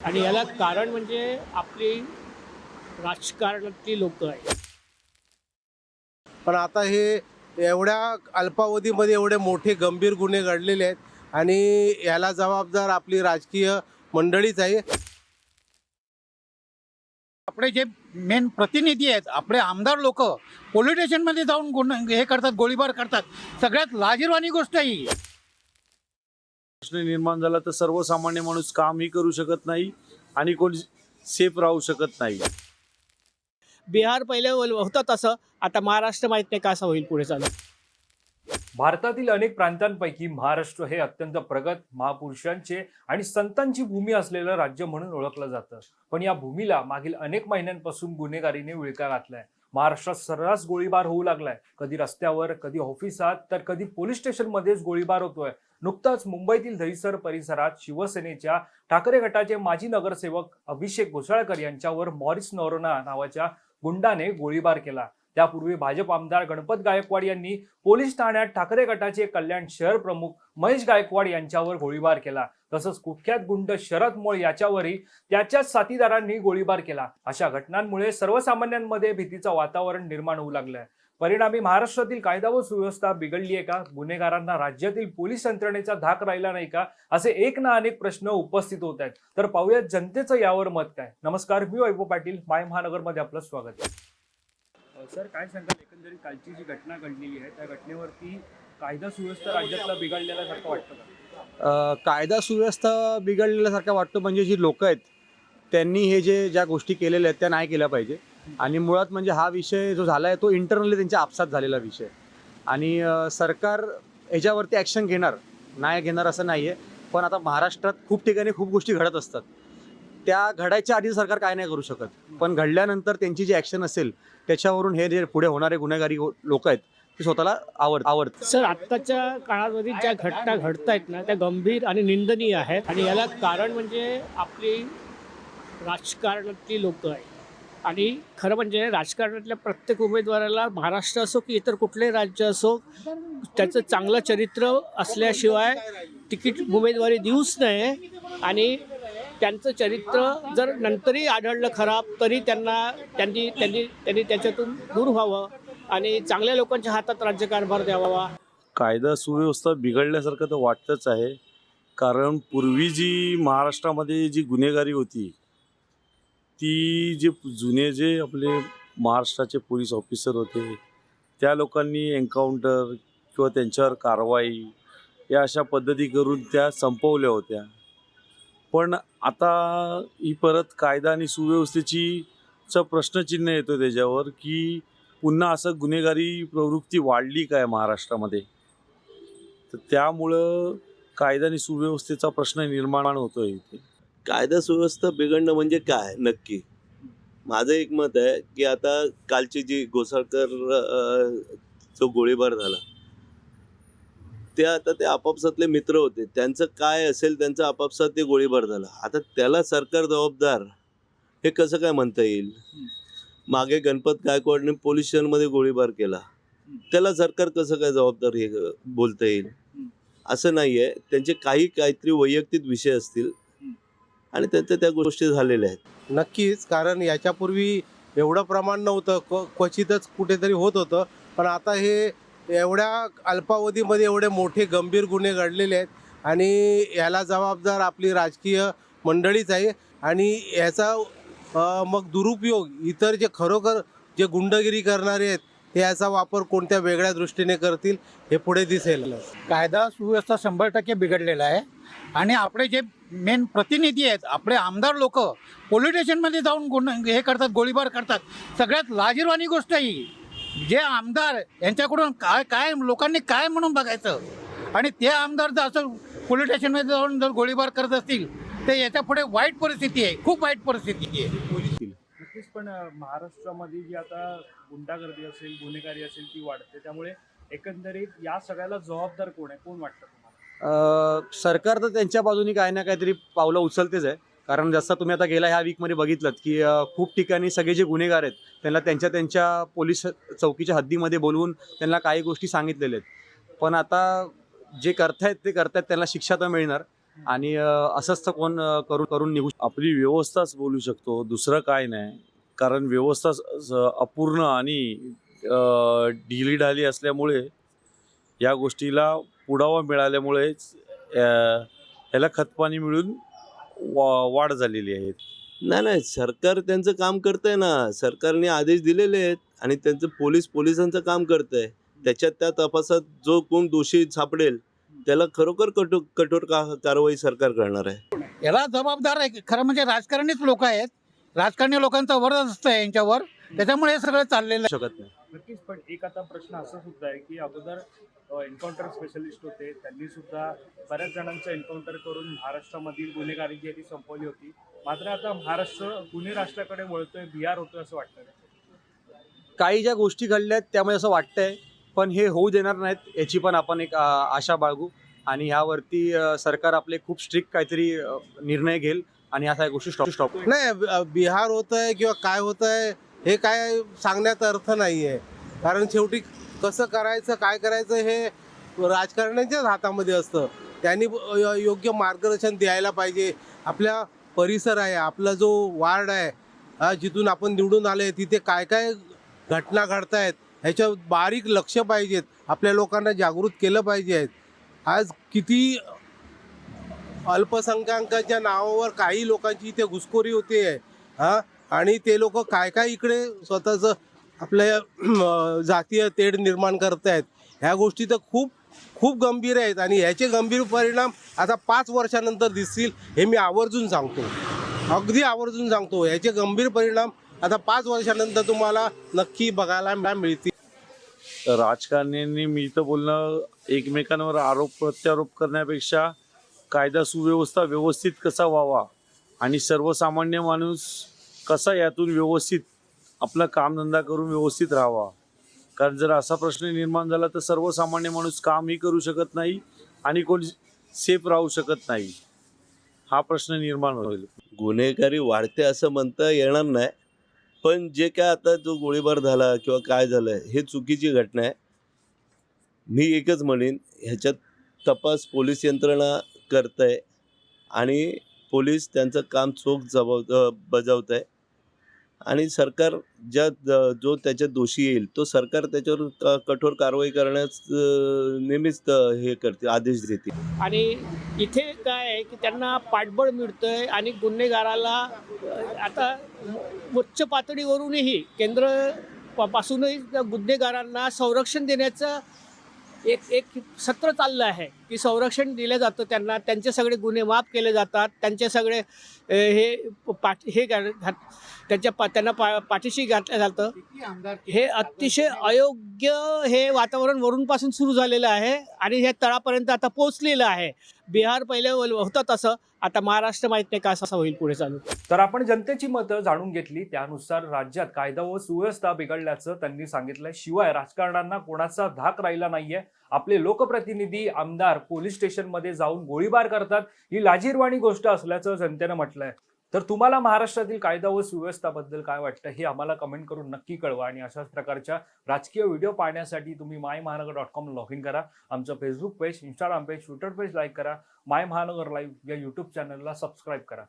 आणि याला कारण म्हणजे आपली राजकारणातली लोक आहेत. पण आता हे एवढ्या अल्पावधीमध्ये एवढे मोठे गंभीर गुन्हे घडलेले आहेत आणि याला जबाबदार आपली राजकीय मंडळीच आहे. आपले जे मेन प्रतिनिधी आहेत आपले आमदार लोक पोलीस स्टेशनमध्ये जाऊन गुन्हा हे करतात गोळीबार करतात. सगळ्यात लाजीरवाणी गोष्ट आहे ही. प्रश्न निर्माण झाला तर सर्वसामान्य माणूस कामही करू शकत नाही आणि कोणी सेफ राहू शकत नाही. बिहार पहिले होतं तसं. आता महाराष्ट्र माहीत नाही कसं होईल पुढे चालू. भारतातील अनेक प्रांतांपैकी महाराष्ट्र हे अत्यंत प्रगत महापुरुषांचे आणि संतांची भूमी असलेलं राज्य म्हणून ओळखलं जातं. पण या भूमीला मागील अनेक महिन्यांपासून गुन्हेगारीने विळका घातलाय. महाराष्ट्रात सर्रास गोळीबार होऊ लागलाय. कधी रस्त्यावर कधी ऑफिसात तर कधी पोलीस स्टेशनमध्येच गोळीबार होतोय. नुकताच मुंबईतील दहिसर परिसरात शिवसेनेच्या ठाकरे गटाचे माजी नगरसेवक अभिषेक घोसाळकर यांच्यावर मॉरिस नोरोना नावाच्या गुंडाने गोळीबार केला. त्यापूर्वी भाजप आमदार गणपत गायकवाड यांनी पोलीस ठाण्यात ठाकरे गटाचे कल्याण शहर प्रमुख महेश गायकवाड यांच्यावर गोळीबार केला. तसंच कुख्यात गुंड शरद मोळ याच्यावरही त्याच्याच साथीदारांनी गोळीबार केला. अशा घटनांमुळे सर्वसामान्यांमध्ये भीतीचं वातावरण निर्माण होऊ लागलंय. परिणामी महाराष्ट्रातील कायदा व सुव्यवस्था बिघडली आहे का? गुन्हेगारांना राज्यातील पोलीस यंत्रणेचा धाक राहिला नाही का? असे एक ना अनेक प्रश्न उपस्थित होत आहेत. तर पाहूयात जनतेचं यावर मत काय? नमस्कार मी वैभव पाटील माय महानगरमध्ये आपलं स्वागत आहे. सर काय सांगाल? एकंदरीत कालची जी घटना घडलेली आहे त्या घटनेवरती कायदा सुव्यवस्था राज्यातला बिघडलेला सारखं वाटतं का? कायदा सुव्यवस्था बिघडलेल्यासारखं वाटतं म्हणजे जी लोक आहेत त्यांनी हे जे ज्या गोष्टी केलेल्या आहेत त्या नाही केल्या पाहिजे. आणि मुळात म्हणजे हा विषय जो झाला आहे तो इंटरनली त्यांच्या आपसात झालेला विषय. आणि सरकार ह्याच्यावरती ॲक्शन घेणार नाही घेणार असं नाही आहे पण आता महाराष्ट्रात खूप ठिकाणी खूप गोष्टी घडत असतात. त्या घडायच्या आधी सरकार काय नाही करू शकत. पण घडल्यानंतर त्यांची जी ॲक्शन असेल त्याच्यावरून हे जे पुढे होणारे गुन्हेगारी हो, लोक आहेत ते स्वतःला आवड आवडतात सर आत्ताच्या काळामध्ये ज्या घटना घडत आहेत ना त्या गंभीर आणि निंदनीय आहेत. आणि याला कारण म्हणजे आपली राजकारणातली लोक आहेत. आणि खरं म्हणजे राजकारणातल्या प्रत्येक उमेदवाराला महाराष्ट्र असो की इतर कुठले राज्य असो त्याचं चांगलं चरित्र असल्याशिवाय तिकीट उमेदवारी देऊच नये. आणि त्यांचं चरित्र जर नंतरही आढळलं खराब तरी त्यांना त्यांनी त्यांनी त्यांनी त्याच्यातून दूर व्हावं आणि चांगल्या लोकांच्या हातात राज्यकारभार द्यावा. कायदा सुव्यवस्था बिघडल्यासारखं तर वाटतंच आहे. कारण पूर्वी जी महाराष्ट्रामध्ये जी गुन्हेगारी होती ती जे जुने जे आपले महाराष्ट्राचे पोलीस ऑफिसर होते त्या लोकांनी एन्काउंटर किंवा त्यांच्यावर कारवाई या अशा पद्धती करून त्या संपवल्या होत्या. पण आता ही परत कायदा आणि सुव्यवस्थेची प्रश्नचिन्ह येतो त्याच्यावर की पुन्हा असं गुन्हेगारी प्रवृत्ती वाढली काय महाराष्ट्रामध्ये? तर त्यामुळं कायदा आणि सुव्यवस्थेचा प्रश्न निर्माण होतो इथे. कायदा सुव्यवस्था बिघडणं म्हणजे काय? नक्की. माझं एक मत आहे की आता कालची जी घोसाळकर जो गोळीबार झाला ते आता ते आपापसातले मित्र होते. त्यांचं काय असेल त्यांचं आपापसात ते गोळीबार झाला. आता त्याला सरकार जबाबदार हे कसं काय म्हणता येईल? मागे गणपत गायकवाडने पोलीस स्टेशनमध्ये गोळीबार केला. त्याला सरकार कसं काय जबाबदार हे बोलता येईल? असं नाही आहे त्यांचे काही काहीतरी वैयक्तिक विषय असतील. आणि त्यांच्या त्या गोष्टी झालेल्या आहेत. नक्कीच कारण याच्यापूर्वी एवढं प्रमाण नव्हतं. क्व क्वचितच कुठेतरी होत होतं. पण आता हे एवढ्या अल्पावधीमध्ये एवढे मोठे गंभीर गुन्हे घडलेले आहेत आणि याला जबाबदार आपली राजकीय मंडळीच आहे आणि याचा मग दुरुपयोग इतर जे खरोखर जे गुंडगिरी करणारे आहेत ते याचा वापर कोणत्या वेगळ्या दृष्टीने करतील हे पुढे दिसेल. कायदा सुव्यवस्था शंभर टक्के बिघडलेला आहे. आणि आपले जे मेन प्रतिनिधी आहेत आपले आमदार लोक पोलीस स्टेशनमध्ये जाऊन गुण हे करतात गोळीबार करतात. सगळ्यात लाजीरवाणी गोष्ट ही जे आमदार यांच्याकडून काय काय लोकांनी काय म्हणून बघायचं? आणि ते आमदार जर असं पोलीस स्टेशनमध्ये जाऊन जर गोळीबार करत असतील तर याच्यापुढे वाईट परिस्थिती आहे खूप वाईट परिस्थिती आहे. नक्कीच पण महाराष्ट्रामध्ये जी आता गुंडागर्दी असेल गुन्हेगारी असेल ती वाढते. त्यामुळे एकंदरीत या सगळ्याला जबाबदार कोण आहे? कोण वाटतं तुम्हाला? अ, सरकार तर त्यांच्या बाजूनी काही ना काहीतरी पावलं उचलतेच आहे. कारण जसं तुम्ही आता गेल्या ह्या वीकमध्ये बघितलं की खूप ठिकाणी सगळे जे गुन्हेगार आहेत त्यांना त्यांच्या त्यांच्या पोलीस चौकीच्या हद्दीमध्ये बोलवून त्यांना काही गोष्टी सांगितलेल्या आहेत. पण आता जे करतायत ते करतायत त्यांना शिक्षा तर मिळणार. आणि असंच तर कोण करून करून निघू आपली व्यवस्थाच बोलू शकतो. दुसरं काय नाही. कारण व्यवस्था अपूर्ण आणि ढिलीढाली असल्यामुळे या गोष्टीला पुढावा मिळाल्यामुळेच याला खतपाणी मिळून वा वाढ झालेली आहे. नाही नाही सरकार त्यांचं काम करतंय ना. सरकारने आदेश दिलेले आहेत आणि त्यांचं पोलीस पोलिसांचं काम करतंय. त्याच्यात त्या तपासात जो कोण दोषी सापडेल त्याला खरोखर कठोर कठोर का कारवाई सरकार करणार आहे. याला जबाबदार आहे. खरं म्हणजे राजकारणीच लोक आहेत. राजकारणी लोकांचा वरदस्त आहे यांच्यावर. त्याच्यामुळे हे सगळं चाललेलं आहे. शकत नाही. नक्कीच पण एक आता प्रश्न असा सुद्धा आहे की अगोदर एन्काउंटर स्पेशलिस्ट होते. त्यांनी सुद्धा बऱ्याच जणांचं एन्काउंटर करून महाराष्ट्रामधील गुन्हेगारी जी आहे ती संपवली होती. मात्र आता महाराष्ट्र गुन्हे राष्ट्राकडे वळतोय बिहार होतोय असं वाटतं काही ज्या गोष्टी घडल्यात त्यामुळे असं वाटतंय पण हे होऊ देणार नाहीत याची पण आपण एक अं, आशा बाळगू. आणि ह्यावरती अं, सरकार आपले खूप स्ट्रिक्ट काहीतरी अं, निर्णय घेईल. आणि असा गोष्टी स्टॉप स्टॉप नाही बिहार होत आहे किंवा काय होत आहे हे काय सांगण्यात अर्थ नाही आहे कारण शेवटी कसं करायचं काय करायचं हे राजकारण्यांच्याच हातामध्ये असतं. त्यांनी योग्य मार्गदर्शन द्यायला पाहिजे. आपल्या परिसर आहे आपला जो वार्ड आहे जिथून आपण निवडून आले तिथे काय काय घटना घडतायत ह्याच्या बारीक लक्ष पाहिजेत. आपल्या लोकांना जागृत केलं पाहिजे. आज किती अल्पसंख्याकांच्या नावावर काही लोकांची इथे घुसखोरी होते. हा? आणि ते लोक काय काय इकडे स्वतःचं आपल्या जातीय तेढ निर्माण करत आहेत ह्या गोष्टी तर खूप खूप गंभीर आहेत. आणि ह्याचे गंभीर परिणाम आता पाच वर्षानंतर दिसतील हे मी आवर्जून सांगतो. अगदी आवर्जून सांगतो. ह्याचे गंभीर परिणाम आता पाच वर्षानंतर तुम्हाला नक्की बघायला मिळतील. राजकारण्यांनी मी तर बोलणं एकमेकांवर आरोप प्रत्यारोप करण्यापेक्षा कायदा सुव्यवस्था व्यवस्थित कसा व्हावा आणि सर्वसामान्य माणूस कसा यातून व्यवस्थित आपला कामधंदा करून व्यवस्थित राहावा? कारण जर असा प्रश्न निर्माण झाला तर सर्वसामान्य माणूस कामही करू शकत नाही आणि कोण सेफ राहू शकत नाही. हा प्रश्न निर्माण होईल. गुन्हेगारी वाढते असं म्हणता येणार नाही पण जे काय आता जो गोळीबार झाला किंवा काय झालं हे चुकीची घटना आहे. मी एकच म्हणेन ह्याच्यात तपास पोलीस यंत्रणा करत आहे आणि पोलीस त्यांचं काम चोख जबाव बजावत आहे आणि सरकार ज्या जो त्याच्यात दोषी येईल तो सरकार त्याच्यावर क- कठोर कारवाई करण्यास नेहमीच हे करते आदेश देते. आणि इथे काय आहे की त्यांना पाठबळ मिळतंय आणि गुन्हेगाराला आता उच्च पातळीवरूनही केंद्र पासूनही त्या गुन्हेगारांना संरक्षण देण्याचं एक एक सत्र चाललं आहे की संरक्षण दिलं जातं त्यांना त्यांचे सगळे गुन्हे माफ केले जातात त्यांचे सगळे हे पाठ हे घा- घात त्यांच्या पा त्यांना पा पाठीशी घातलं जातं हे अतिशय अयोग्य हे वातावरण वरूनपासून सुरू झालेलं आहे आणि हे तळापर्यंत आता पोहोचलेलं आहे. बिहार पहिले होतं तसं. आता महाराष्ट्र माहीत नाही का असं होईल पुढे चालू. तर आपण जनतेची मतं जाणून घेतली. त्यानुसार राज्यात कायदा व सुव्यवस्था बिघडल्याचं त्यांनी सांगितलंय. शिवाय राजकारणांना कोणाचा धाक राहिला नाहीये. आपले लोकप्रतिनिधी आमदार पोलीस स्टेशनमध्ये जाऊन गोळीबार करतात. ही लाजीरवाणी गोष्ट असल्याचं जनतेनं म्हटलंय. तर तुम्हाला महाराष्ट्रातील कायदा व सुव्यवस्थाबद्दल काय वाटतं हे आम्हाला कमेंट करून नक्की कळवा. आणि अशाच प्रकारच्या राजकीय व्हिडिओ पाहण्यासाठी तुम्ही माय महानगर डॉट कॉम लॉग इन करा. आमचं Facebook page Instagram page Twitter page like करा. माय महानगर लाईव्ह या यूट्यूब चॅनलला सबस्क्राईब करा.